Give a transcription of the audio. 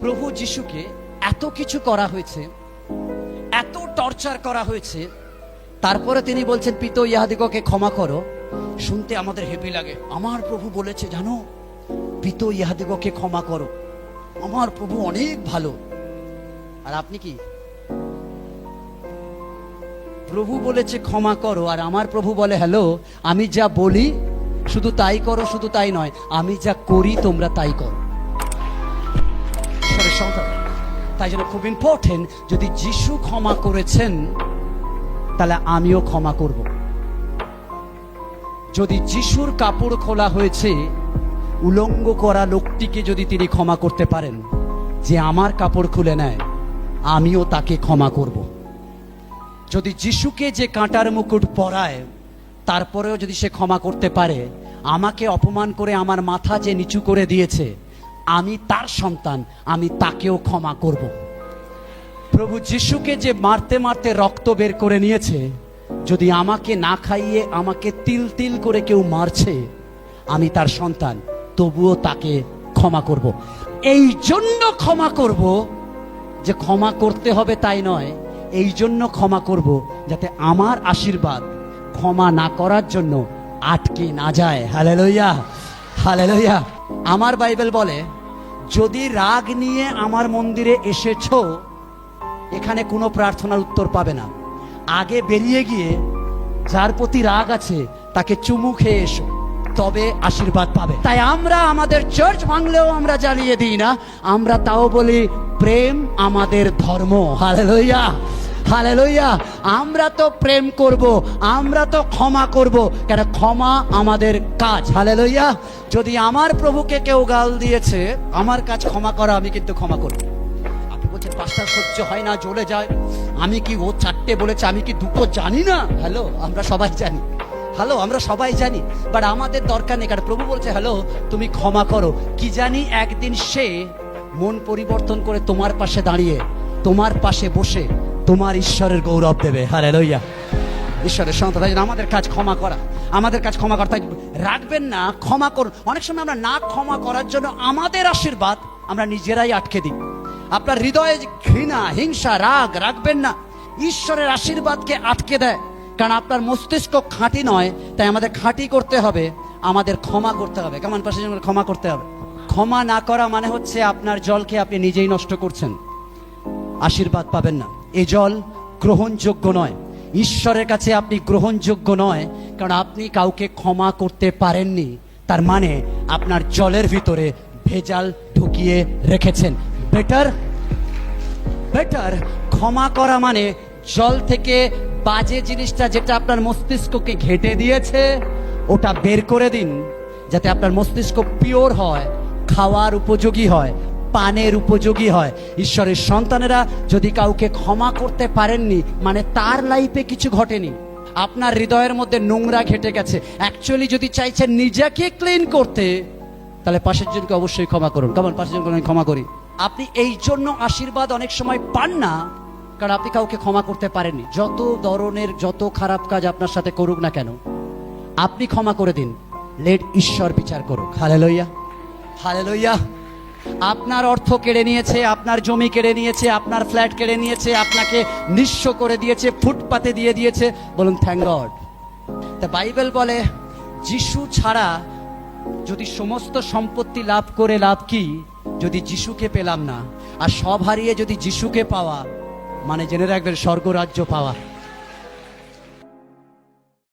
প্রভু যিশুকে এত কিছু করা হয়েছে, এত টর্চার করা হয়েছে, তারপরে তিনি বলছেন, পিত ইহাদিগকে ক্ষমা করো। শুনতে আমাদের হেপি লাগে। আমার প্রভু বলেছে, জানো, পিত ইহাদিগকে ক্ষমা করো। আমার প্রভু অনেক ভালো। আর আপনি কি? প্রভু বলেছে, ক্ষমা করো। আর আমার প্রভু বলে, হ্যালো, আমি যা বলি, শুধু তাই করো, শুধু তাই নয়। আমি যা করি, তোমরা তাই করো। সন্তান। তাই জন্য খুব ইম্পর্টেন্ট যদি যিশু ক্ষমা করেছেন, তাহলে আমিও ক্ষমা করব। যদি যিশুর কাপড় খোলা হয়েছে, উলঙ্গ করা লোকটিকে যদি তিনি ক্ষমা করতে পারেন, যে আমার কাপড় খুলে নেয়, আমিও তাকে ক্ষমা করব। যদি যিশুকে যে কাঁটার মুকুট পরায়, তারপরেও যদি সে ক্ষমা করতে পারে, আমাকে অপমান করে আমার মাথা যে নিচু করে দিয়েছে আমি তার সন্তান, আমি তাকেও ক্ষমা করব। প্রভু যিশুকে যে মারতে মারতে রক্ত বের করে নিয়েছে, যদি আমাকে না খাইয়ে আমাকে তিল তিল করে কেউ মারছে, আমি তার সন্তান, তবুও তাকে ক্ষমা করব। এই জন্য ক্ষমা করব যে ক্ষমা করতে হবে তাই নয়, এই জন্য ক্ষমা করব যাতে আমার আশীর্বাদ ক্ষমা না করার জন্য আটকে না যায়। হালে লইয়া হালে লইয়া আমার বাইবেল বলে যদি রাগ নিয়ে আমার মন্দিরে এসেছ, এখানে কোনো প্রার্থনার উত্তর পাবে না। আগে বেরিয়ে গিয়ে যার প্রতি রাগ আছে, তাকে চুমু খেয়ে এসো, তবে আশীর্বাদ পাবে। তাই আমরা আমাদের চার্চ ভাঙলেও আমরা জানিয়ে দিই না, আমরা তাও বলি, প্রেম আমাদের ধর্ম। হালে লইয়া হালে লইয়া আমরা তো প্রেম করব, আমরা তো ক্ষমা করব। কেন ক্ষমা আমাদের কাজ হালে লইয়া যদি আমার প্রভুকে কেউ গাল দিয়েছে, আমার কাজ ক্ষমা করা, আমি কিন্তু ক্ষমা করব। আপনি বলছেন, পাঁচটা সহ্য হয় না, জ্বলে যায়। আমি কি ও চারটে বলেছে, আমি কি দুটো জানি না? হ্যালো, আমরা সবাই জানি। হ্যালো, আমরা সবাই জানি। বাট আমাদের দরকার নেই, কারণ প্রভু বলছে, হ্যালো, তুমি ক্ষমা করো। কি জানি একদিন সে মন পরিবর্তন করে তোমার পাশে দাঁড়িয়ে, তোমার পাশে বসে তোমার ঈশ্বরের গৌরব দেবে। হারে লইয়া ঈশ্বরের সন্তান, তাই আমাদের কাজ ক্ষমা করা। আমাদের কাজ ক্ষমা করা, তাই রাখবেন না, ক্ষমা করুন। অনেক সময় আমরা না ক্ষমা করার জন্য আমাদের আশীর্বাদ আমরা নিজেরাই আটকে দিই। আপনার হৃদয়ে ঘৃণা, হিংসা, রাগ রাখবেন না। ঈশ্বরের আশীর্বাদকে আটকে দেয়। কারণ আপনার মস্তিষ্ক খাঁটি নয়, তাই আমাদের খাঁটি করতে হবে, আমাদের ক্ষমা করতে হবে। কেমন পাশে ক্ষমা করতে হবে। ক্ষমা না করা মানে হচ্ছে আপনার জলকে আপনি নিজেই নষ্ট করছেন। আশীর্বাদ পাবেন না। এ জল গ্রহণযোগ্য নয়। ঈশ্বরের কাছে আপনি গ্রহণযোগ্য নয়, কারণ আপনি কাউকে ক্ষমা করতে পারেননি। তার মানে আপনার জলের ভিতরে ভেজাল ঢুকিয়ে রেখেছেন। বেটার বেটার ক্ষমা করা মানে জল থেকে বাজে জিনিসটা যেটা আপনার মস্তিষ্ককে ঘেটে দিয়েছে, ওটা বের করে দিন, যাতে আপনার মস্তিষ্ক পিওর হয়, খাওয়ার উপযোগী হয়। পানের উপযোগী হয়। ঈশ্বরের সন্তানেরা যদি কাউকে ক্ষমা করতে পারেননি মানে তার লাইফে কিছু ঘটেনি। আপনার হৃদয়ের মধ্যে নোংরা ঘেটে গেছে। অ্যাকচুয়ালি যদি চাইছেন নিজেকে ক্লিন করতে, তাহলে পাশের জনকে অবশ্যই ক্ষমা করুন। কেমন পাশের জনকে আমি ক্ষমা করি। আপনি এই জন্য আশীর্বাদ অনেক সময় পান না, কারণ আপনি কাউকে ক্ষমা করতে পারেননি। যত ধরনের, যত খারাপ কাজ আপনার সাথে করুক না কেন, আপনি ক্ষমা করে দিন। লেট ঈশ্বর বিচার করুক। হালে লইয়া হালে লইয়া আপনার অর্থ কেড়ে নিয়েছে, আপনার জমি কেড়ে নিয়েছে, আপনার ফ্ল্যাট কেড়ে নিয়েছে, আপনাকে নিঃস্ব করে দিয়েছে, ফুটপাতে দিয়ে দিয়েছে। বলুন থ্যাংক গড তা বাইবেল বলে, যিশু ছাড়া যদি সমস্ত সম্পত্তি লাভ করে লাভ কি? যদি যিশুকে পেলাম না। আর সব হারিয়ে যদি যিশুকে পাওয়া মানে জেনে রাখবেন, স্বর্গরাজ্য পাওয়া।